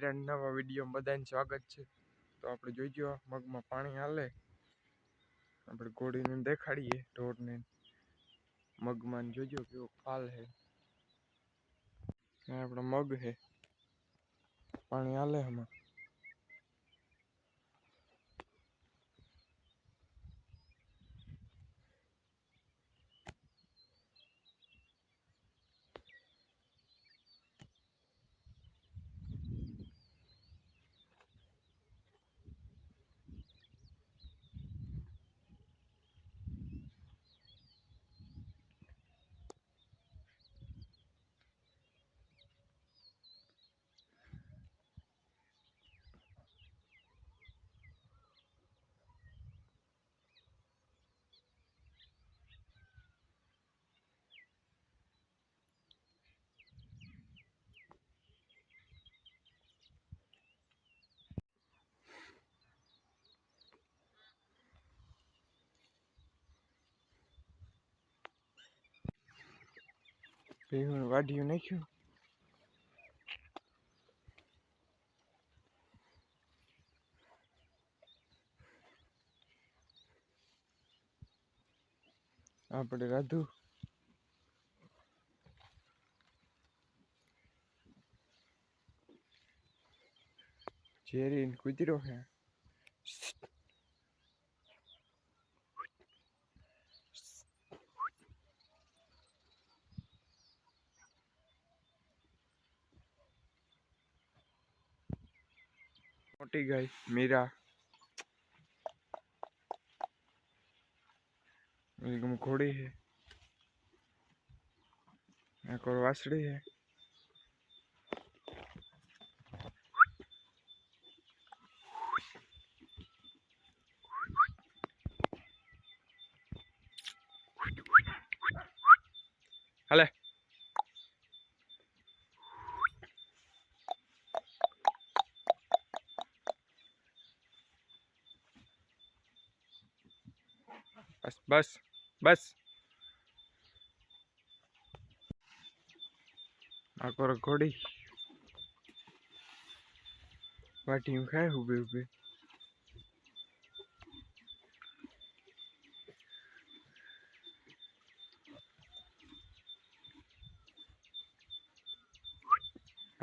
માયરા નવા વિડીયોમાં બધાને સ્વાગત છે. તો આપણે જોઈજો, મગમાં પાણી હાલે. આપણે ઘોડીને દેખાડીએ, ઢોરને. મગમાં જોજો કેવો પાલ હે. આપણો મગ હે. પાણી હાલે એમાં ભેહું વાઢ્યું નાખ્યું આપણે રાધુ ઝેરી કૂતરો છે મોટી ગાય મીરા એકદમ ઘોડી है एक और वासड़ी है हले બસ બસ બસ. આખો રખોડી. વાટી હું ખાય ઊભી ઊભી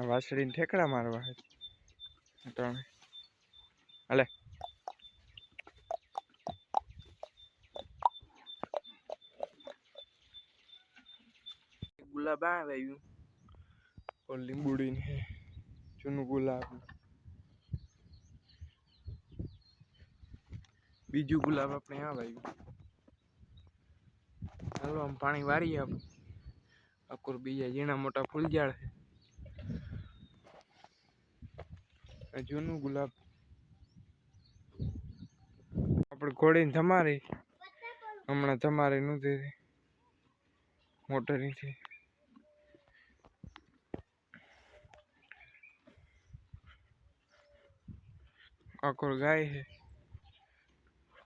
વાસળીને ઠેકડા મારવા ત્રણે હાલે. ગુલાબ આવ્યું और લીંબુડી ને જૂનું ગુલાબ બીજું ગુલાબ આપણે આ વાવ્યું ચાલો આમ પાણી વારીએ આપણે અકુર બીજા ઝીણા મોટા ફૂલઝાડ છે આ જૂનું ગુલાબ આપણે ઘોડીને ધમારી હમણાં ધમારી નથી મોટરીથી આકોર ગાય છે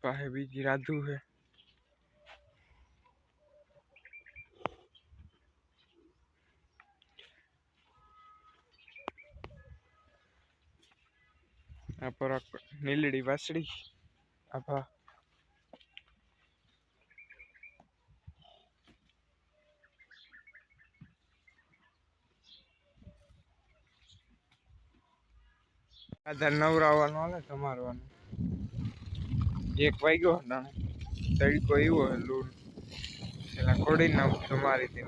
પાસે બીજી રાધુ છે આ પર આક- નીલડી વાસળી આભા આધાર નવરાવવાનો હાલે સમારવાનો. એક વાગ્યો હતા તડકો એવો લૂડ. પેલા ખોડી નાખ સમારી દે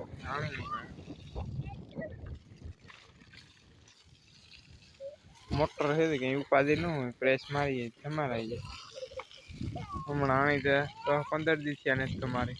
મોટર છે તો કઈ ઉપાધિ ન હોય પ્રેસ મારીએ સમારાઈ જાય. હમણાં આણી તો પંદર દિવસ થયા ને તમારી.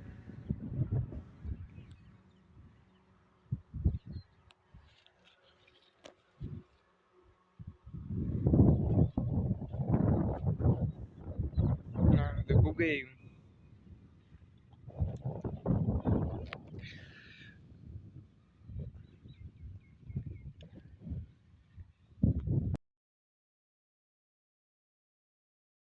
ના, તો ભૂગે ઈ.